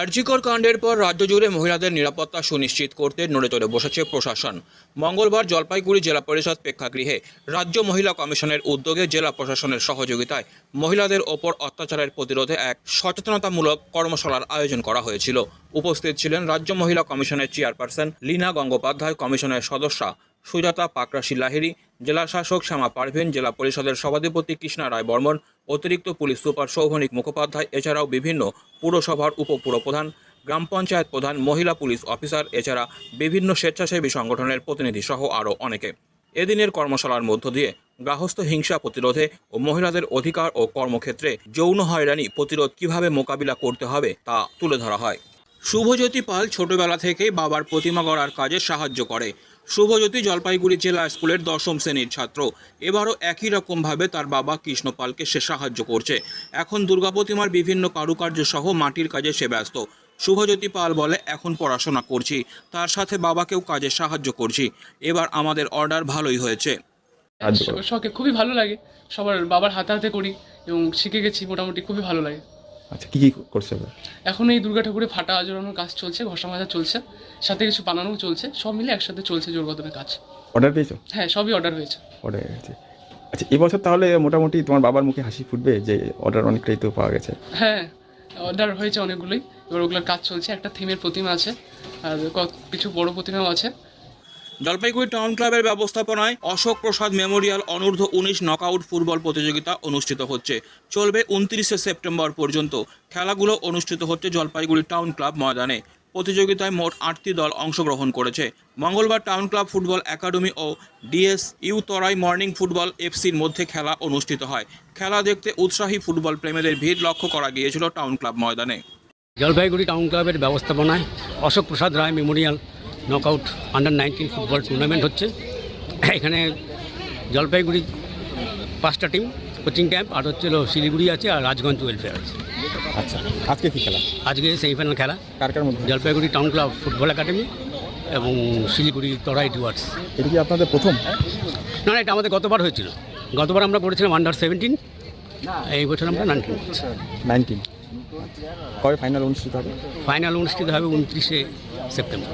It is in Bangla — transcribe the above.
আরজিকর কাণ্ডের পর রাজ্য জুড়ে মহিলাদের নিরাপত্তা সুনিশ্চিত করতে নড়ে চড়ে বসেছে প্রশাসন। মঙ্গলবার জলপাইগুড়ি জেলা পরিষদ প্রেক্ষাগৃহে রাজ্য মহিলা কমিশনের উদ্যোগে জেলা প্রশাসনের সহযোগিতায় মহিলাদের ওপর অত্যাচারের প্রতিরোধে এক সচেতনতামূলক কর্মশালার আয়োজন করা হয়েছিল। উপস্থিত ছিলেন রাজ্য মহিলা কমিশনের চেয়ারপারসন লীনা গঙ্গোপাধ্যায়, কমিশনের সদস্যা সুজাতা পাকরাশি লাহিড়ী জেলা শাসক শ্যামা পারভিন, জেলা পরিষদের সভাধিপতি কৃষ্ণা রায় বর্মন, অতিরিক্ত পুলিশ সুপার সৌভনিক মুখোপাধ্যায়, এছাড়াও বিভিন্ন পুরসভার উপপুরপ্রধান, গ্রাম পঞ্চায়েত প্রধান, মহিলা পুলিশ অফিসার, এছাড়া বিভিন্ন স্বেচ্ছাসেবী সংগঠনের প্রতিনিধি সহ আরও অনেকে। এদিনের কর্মশালার মধ্য দিয়ে গার্হস্থ্য হিংসা প্রতিরোধে ও মহিলাদের অধিকার ও কর্মক্ষেত্রে যৌন হয়রানি প্রতিরোধ কীভাবে মোকাবিলা করতে হবে তা তুলে ধরা হয়। শুভজ্যোতি পাল ছোটবেলা থেকেই বাবার প্রতিমা গড়ার কাজে সাহায্য করে। শুভজ্যোতি জলপাইগুড়ি জেলা স্কুলের দশম শ্রেণির ছাত্র। এবারও একই রকমভাবে তার বাবা কৃষ্ণ পালকে সে সাহায্য করছে। এখন দুর্গা প্রতিমার বিভিন্ন কারুকার্য সহ মাটির কাজে সে ব্যস্ত। শুভজ্যোতি পাল বলে, এখন পড়াশোনা করছি। তার সাথে বাবাকেও কাজে সাহায্য করছি। এবার আমাদের অর্ডার ভালোই হয়েছে। শখে খুবই ভালো লাগে। সবার বাবার হাতে হাতে করি এবং শিখে গেছি, মোটামুটি খুবই ভালো লাগে। আচ্ছা কি কি করছে এবার? এখন এই দুর্গা ঠাকুরের ফাটা আজরানোর কাজ চলছে ঘষা মাজা চলছে সাথে কিছু বানানোও চলছে সব মিলে একসাথে চলছে জোরকদমের কাজ। অর্ডার পেয়েছ? হ্যাঁ সবই অর্ডার হয়েছে। অর্ডার গেছে আচ্ছা এবছর তাহলে মোটামুটি তোমার বাবার মুখে হাসি ফুটবে যে অর্ডার অনেকটাই তো পাওয়া গেছে। হ্যাঁ অর্ডার হয়েছে অনেকগুলোই। এবার ওগুলোর কাজ চলছে একটা থিমের প্রতিমা আছে আর কিছু বড় প্রতিমাও আছে। জলপাইগুড়ি টাউন ক্লাবের ব্যবস্থাপনায় অশোক প্রসাদ মেমোরিয়াল অনূর্ধ্ব উনিশ নকআউট ফুটবল প্রতিযোগিতা অনুষ্ঠিত হচ্ছে। চলবে উনত্রিশে সেপ্টেম্বর পর্যন্ত। খেলাগুলো অনুষ্ঠিত হচ্ছে জলপাইগুড়ি টাউন ক্লাব ময়দানে। প্রতিযোগিতায় মোট আটটি দল অংশগ্রহণ করেছে। মঙ্গলবার টাউন ক্লাব ফুটবল একাডেমি ও DS U Terai morning football এফসির মধ্যে খেলা অনুষ্ঠিত হয়। খেলা দেখতে উৎসাহী ফুটবল প্রেমীদের ভিড় লক্ষ্য করা গিয়েছিল টাউন ক্লাব ময়দানে। জলপাইগুড়ি টাউন ক্লাবের ব্যবস্থাপনায় Ashok Prasad Roy memorial knockout under nineteen football tournament হচ্ছে। এখানে জলপাইগুড়ি পাঁচটা টিম কোচিং ক্যাম্প আর হচ্ছে শিলিগুড়ি আছে আর রাজগঞ্জ ওয়েলফেয়ার আছে। আচ্ছা আজকে কি খেলা? আজকে সেমিফাইনাল খেলা। কার কার মধ্যে? Jalpaiguri town club football academy এবং শিলিগুড়ি তরাই ডুয়ার্স। এটা কি আপনাদের প্রথম? না না এটা আমাদের গতবার হয়েছিল। গতবার আমরা করেছিলাম আন্ডার সেভেন্টিন এই বছর আমরা নাইনটিন নাইনটিন কবে ফাইনাল অনুষ্ঠিত হবে? ফাইনাল অনুষ্ঠিত হবে উনত্রিশে September.